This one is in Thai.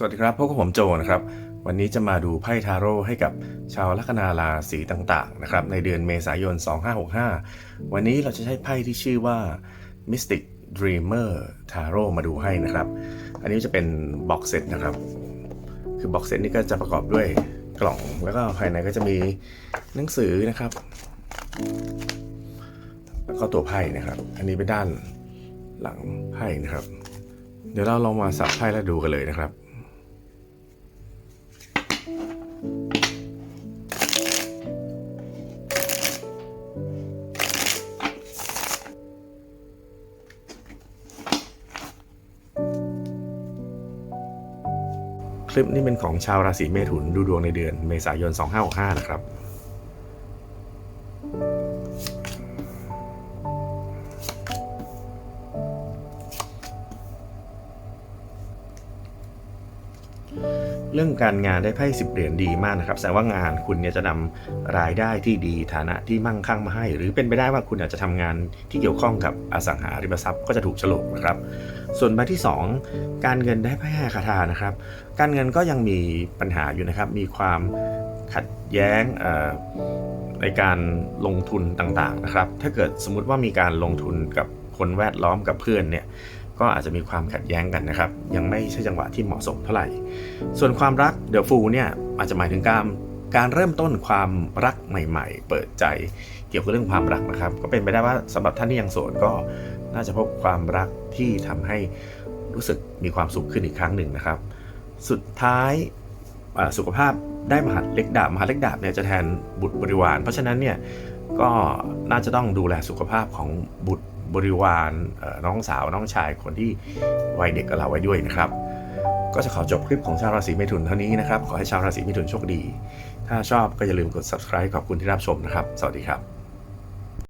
สวัสดีครับพบกับผมโจนะครับ วันนี้จะมาดูไพ่ทาโร่ให้กับชาวลัคนาราศีต่างๆนะครับในเดือนเมษายน 2565 วันนี้เราจะใช้ไพ่ที่ชื่อว่า Mystic Dreamer Tarot มาดูให้นะครับ อันนี้จะเป็นบ็อกเซตนะครับ คือบ็อกเซตนี้ก็จะประกอบด้วยกล่องแล้วก็ภายในก็จะมีหนังสือนะครับ แล้วก็ตัวไพ่นะครับ อันนี้เป็นด้านหลังไพ่นะครับ เดี๋ยวเราลองมาสับไพ่แล้วดูกันเลยนะครับ คลิปนี้เป็นของชาวราศีเมถุนดูดวงในเดือนเมษายน 2565 นะครับ เรื่องการงานได้ไพ่สิบเหรียญดีมากนะครับ แสดงว่างานคุณเนี่ยจะนำรายได้ที่ดีฐานะที่มั่งคั่งมาให้ หรือเป็นไปได้ว่าคุณอาจจะทำงานที่เกี่ยวข้องกับอสังหาริมทรัพย์ก็จะถูกฉลกนะครับ ส่วนใบที่ 2 การเงินได้ไพ่แห่คาถานะครับ การเงินก็ยังมีปัญหาอยู่นะครับ มีความขัดแย้งในการลงทุนต่างๆนะครับ ถ้าเกิดสมมุติว่ามีการลงทุนกับคนแวดล้อมกับเพื่อนเนี่ย ก็อาจจะมีความขัดแย้งกันนะครับ ยังไม่ใช่จังหวะที่เหมาะสมเท่าไหร่ ส่วนความรักเด e f ฟูเนี่ยอาจจะหมายถึงการการเริ่มต้นความรักใหม่ ๆ เปิดใจเกี่ยวกับเรื่องความรักนะครับ ก็เป็นไปได้ว่าสำหรับท่านที่ยังโสดก็น่าจะพบความรักที่ทำให้รู้สึกมีความสุขขึ้นอีกครั้งหนึ่งนะครับ สุดท้ายสุขภาพได้มหาเล็กดาบมหาเล็กดาบเนี่ยจะแทนบุตรบริวาร เพราะฉะนั้นเนี่ยก็น่าจะต้องดูแลสุขภาพของบุตร บริวารน้องสาวน้องชายคนที่วัยเด็กกับเราไว้ด้วยนะครับ ก็จะขอจบคลิปของชาวราศีเมถุนเท่านี้นะครับ ขอให้ชาวราศีเมถุนโชคดี ถ้าชอบก็อย่าลืมกด subscribe ขอบคุณที่รับชมนะครับ สวัสดีครับ